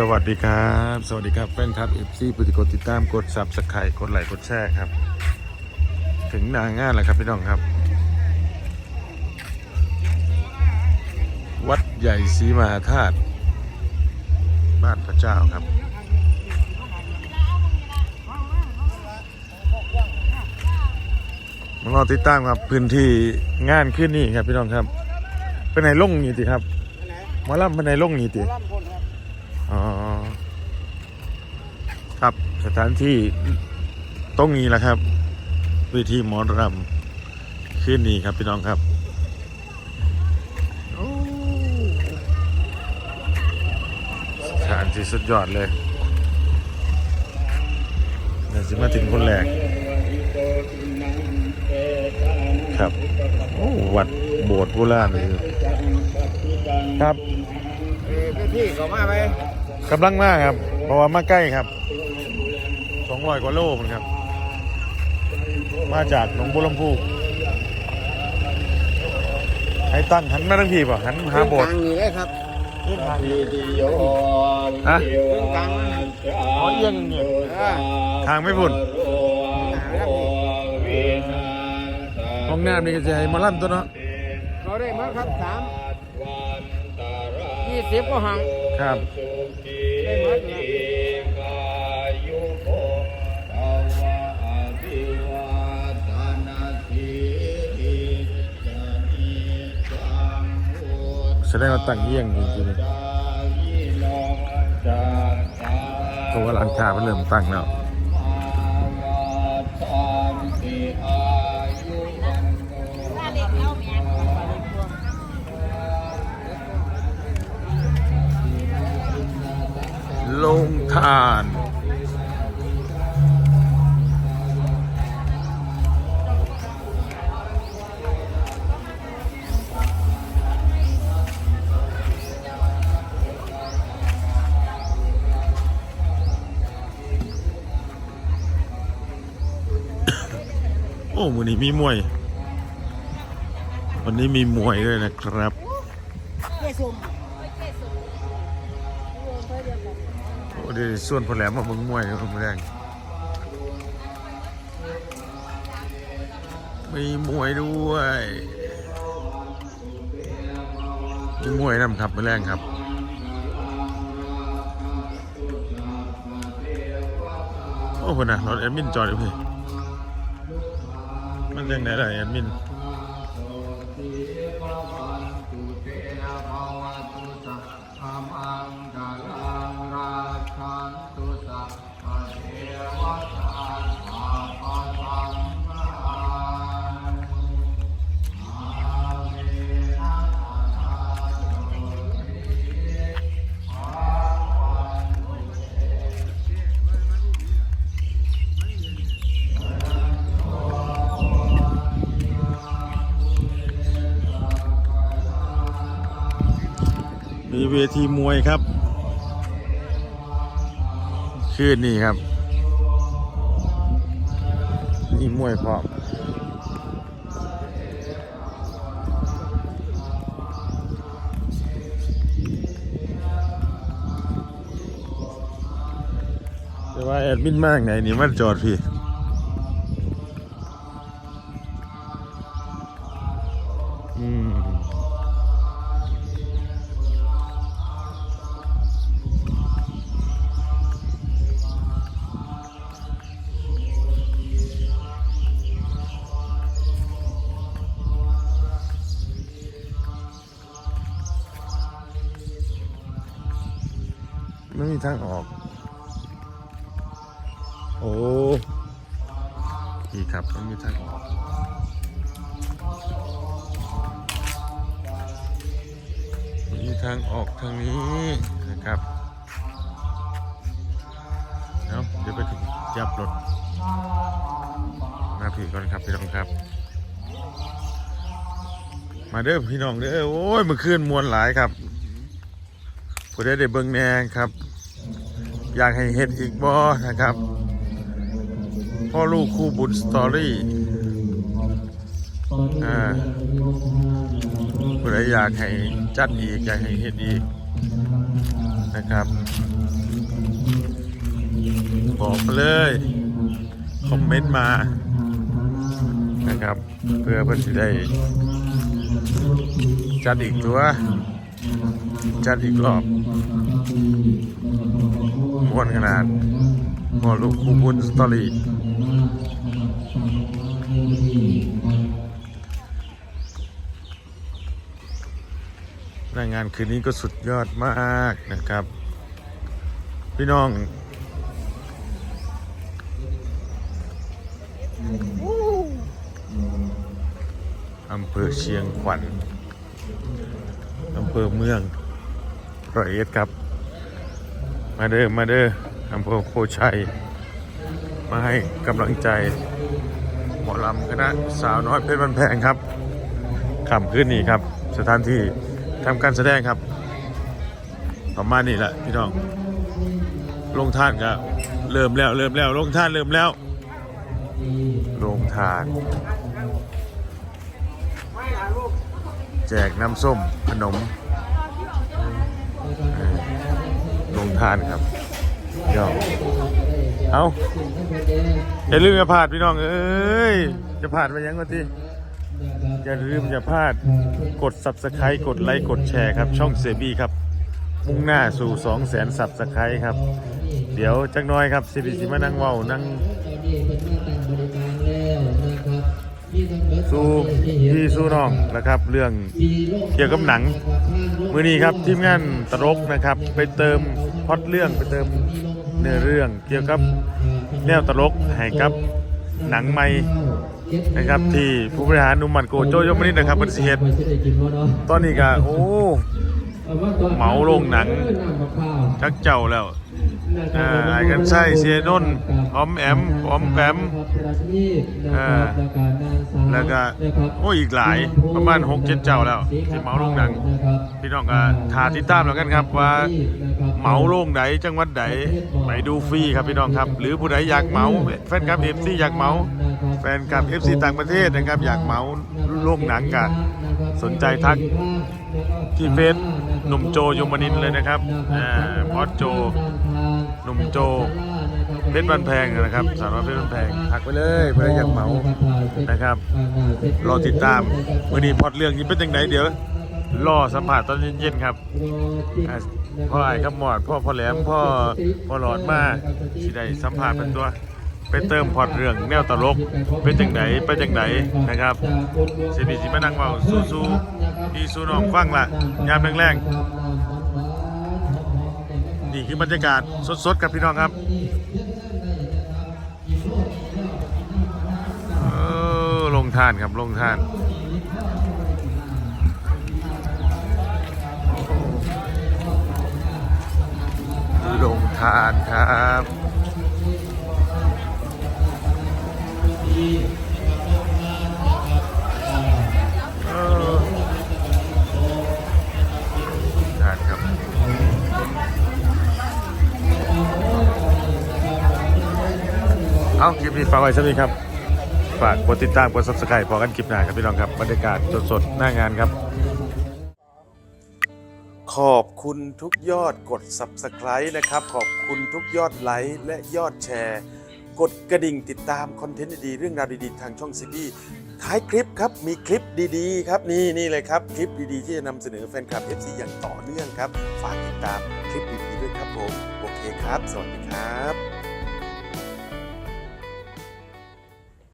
สวัสดีครับ สวัสดีครับแฟนคลับเอฟซีผู้ที่กดติดตามกดซับสไครต์กดไลค์กดแชร์ครับ ถึงนางงานแล้วครับพี่น้องครับ วัดใหญ่ศรีมหาธาตุบ้านพระเจ้าครับมารอติดตามครับพื้นที่งานขึ้นนี่ครับพี่น้องครับเป็นไหนล่งนี่ติครับมาล่ำเป็นไหนล่งนี่ติ อ๋อ ครับสถานที่ตรงนี้แหละครับเวิธีหมอรำขึ้นนี่ครับพี่น้องครับโอ้สถานที่สุดยอดเลยเดี๋ยวสิมาถึงคนแรก ครับโอ้วัดโบสถ์โบราณเลยครับเอ้ยพี่เขามาไหม กำลังมากครับเพราะว่ามาใกล้ครับสองร้อยกว่าโลมันครับ มาจากหนองบัวลำพูให้ตั้งหันมาทั้งทีป่ะหันหาโบสถ์กลางนี่เลยครับขึ้นทางฮะกลางนั่นน่ะอ๋อเอียงเนี่ยเออทางไม่พุ่นหาแล้วพี่ห้องน้ำนี่ก็จะให้หมาลั่นตัวเนาะเราได้มาครับสาม ยี่สิบก็ห่างครับได้มาเนี่ยแสดงว่าตั้งเอียงจริงๆเพราะว่าหลังคามันเริ่มตั้งแล้ว ลงทานโอ้วันนี้มีมวย วันนี้มีมวยด้วยนะครับ ดีส่วนพอแหลมมาเบิ่งมวยครับแรงมีมวยด้วยมีมวยนำครับมาแรงครับโอ้คนน่ะรถแอดมินจอดอยู่พี่มันยังไงล่ะแอดมิน มีเวทีมวยครับ คืนนี้ครับมีมวยพร้อมแต่ว่าแอดมินมากไหนนี่มันจอดพี่ ทางออก โอ้ดีครับไม่มีทางออกมีทางออกทางนี้นะครับเอาเดี๋ยวไปถึงจับรถมาผีก่อนครับพี่น้องครับ มาเด้อพี่น้องเด้อโอ้ยเมื่อคืนมวนหลายครับผู้ได้ได้เบิ่งแนงครับ อยากให้เห็นอีกบ่นะครับ พ่อลูกคู่บุญสตอรี่อ่าผู้ใดอยากให้จัดอีกอยากให้เห็นอีกนะครับ บอกมาเลย คอมเมนต์มานะครับ เพื่อเพื่อนสิได้จัดอีกตัว จัดอีกรอบ มวนขนาดพอลูกคู่บุญสตอรี่รายงานคืนนี้ก็สุดยอดมากนะครับ พี่น้องอำเภอเชียงขวัญอำเภอเมืองร้อยเอ็ดครับ มาเด้อมาเด้ออำเภอโพชัย มาให้กำลังใจหมอลำคณะสาวน้อยเพชรบันแพงครับขำขึ้นนี่ครับ สถานที่ทำการแสดงครับประมาณนี้แหละพี่น้องลงทานก็เริ่มแล้วเริ่มแล้วลงทานเริ่มแล้วลงทาน แจกน้ำส้มขนม ทานครับเดี๋ยวเอาอย่าลืมอย่าพลาดพี่น้องเอ้ยจะพลาดไปยังก็ที่อย่าลืมอย่าพลาดกด subscribe กดไลค์กดแชร์ครับ ช่องเซบีครับ มุ่งหน้าสู่ 2 0 0 0 0 0 subscribe ครับ เดี๋ยวจักน้อยครับสิริสิมานั่งเว้านั่ง สู้พี่สู้น้องนะครับ เรื่องเกี่ยวกับหนัง มือนี้ครับทีมงานตลกนะครับ ไปเติมพอดเรื่องไปเติมเนื้อเรื่องเกี่ยวกับแนวตลกให้กับหนังใหม่นะครับที่ผู้บริหารนุ่มมันโกโจยมนิดนะครับเป็นเสิเหตุตอนนี้ก็โอ้ เหมาโรงหนังชักเจ้าแล้ว อ่าไอ้กันไส้เสียนนท์พร้อมแอมพร้อมแปมอ่าแล้วก็โอ้อีกหลายประมาณ6 7เจนเจ้าแล้วที่เมาโรงหนังพี่น้องก็ทาติดตามแล้วกันครับว่าเหมาโรงไหนจังหวัดไหนไปดูฟรีครับพี่น้องครับ หรือผู้ใดอยากเหมาแฟนคลับเอฟซีอยากเหมาแฟนคลับเอฟซีต่างประเทศนะครับ อยากเหมาโรงหนังกันสนใจทักที่เฟซหนุ่มโจยมนินเลยนะครับอ่าพอสโจ นุ่มโจเพชรบันแพงนะครับสาวน้อยเพชรบันแพงทักไปเลยเพื่ออยากเหมานะครับรอติดตามวันนี้พอดเรื่องนี้เป็นยังไงเดี๋ยวรอสัมผัสตอนเย็นๆครับพ่อไอ้ครับหมอดพ่อพ่อแหลมพ่อพ่อหลอดมาสิได้สัมผัสเป็นตัวไปเติมพอดเรื่องแนวตลกเป็นจังไหนเป็นจังไหนนะครับสิดีสิมานั่งเมาสู้ๆพี่สู้น้องฟังละยามแรงๆ คือบรรยากาศสดๆกับพี่น้องครับเออลงทานครับลงทานลงทานครับ เอาคลิปนี้ฝากไว้สักนิดครับ ฝากกดติดตาม กด subscribe พอกันคลิปหน้าครับพี่น้องครับบรรยากาศสดๆ หน้างานครับ ขอบคุณทุกยอดกด subscribe นะครับ ขอบคุณทุกยอดไลค์และยอดแชร์ กดกระดิ่งติดตามคอนเทนต์ดีๆเรื่องราวดีๆ ทางช่องซีบีท้ายคลิปครับมีคลิปดีๆ ครับนี่นี่เลยครับ คลิปดีๆ ที่จะนำเสนอแฟนคลับ FC อย่างต่อเนื่องครับ ฝากติดตามคลิปดีๆด้วยครับผมโอเคครับ สวัสดีครับ